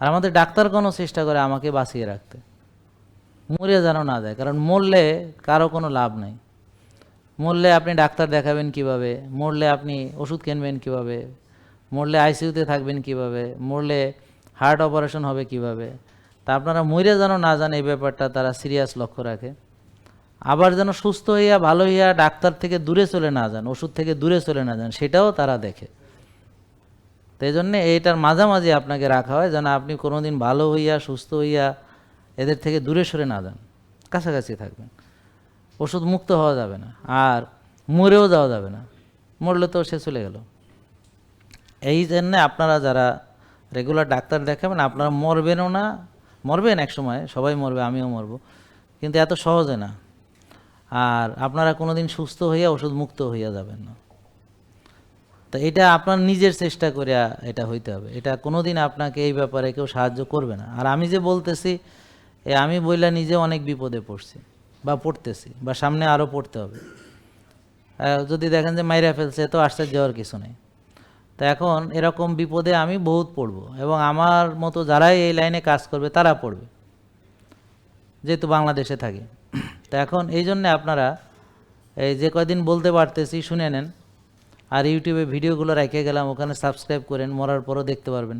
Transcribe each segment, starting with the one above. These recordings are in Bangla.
আর আমাদের ডাক্তার কোনো চেষ্টা করে আমাকে বাঁচিয়ে রাখতে। মরে যেন না যায়, কারণ মরলে কারও কোনো লাভ নাই। মরলে আপনি ডাক্তার দেখাবেন কীভাবে? মরলে আপনি ওষুধ কিনবেন কীভাবে? মরলে আইসিইউতে থাকবেন কীভাবে? মরলে হার্ট অপারেশন হবে কীভাবে? তা আপনারা মরে যেন না যান এই ব্যাপারটা তারা সিরিয়াস লক্ষ্য রাখে। আবার যেন সুস্থ হইয়া ভালো হইয়া ডাক্তার থেকে দূরে চলে না যান, ওষুধ থেকে দূরে চলে না যান, সেটাও তারা দেখে। তো এই জন্যে এইটার মাঝামাঝি আপনাকে রাখা হয় যেন আপনি কোনো দিন ভালো হইয়া, সুস্থ হইয়া এদের থেকে দূরে সরে না যান। কাছাকাছি থাকবেন। ওষুধ মুক্ত হওয়া যাবে না। আর মরেও যাওয়া যাবে না। মরলে তো সে চলে গেল। এই জন্যে আপনারা যারা রেগুলার ডাক্তার দেখাবেন, আপনারা মরবেনও না। মরবেন এক সময়, সবাই মরবে, আমিও মরব। কিন্তু এত সহজে না। আর আপনারা কোনোদিন সুস্থ হইয়া, ওষুধ মুক্ত হইয়া যাবেন না। তো এটা আপনার নিজের চেষ্টা করে এটা হইতে হবে। এটা কোনোদিন আপনাকে এই ব্যাপারে কেউ সাহায্য করবে না। আর আমি যে বলতেছি, এ আমি বইলা নিজে অনেক বিপদে পড়ছি, বা পড়তেছি, বা সামনে আরও পড়তে হবে। যদি দেখেন যে মাইরা ফেলছে, তো আশ্চর্য যাওয়ার কিছু নেই। তো এখন এরকম বিপদে আমি বহুত পড়ব, এবং আমার মতো যারাই এই লাইনে কাজ করবে, তারা পড়বে, যেহেতু বাংলাদেশে থাকি। তো এখন এই জন্যে আপনারা, এই যে কয়দিন বলতে পারতেছি, শুনে নেন। আর ইউটিউবে ভিডিওগুলো রেখে গেলাম, ওখানে সাবস্ক্রাইব করেন, মরার পরও দেখতে পারবেন।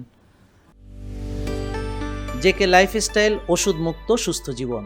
জেকে লাইফস্টাইল ওষুধ মুক্ত সুস্থ জীবন।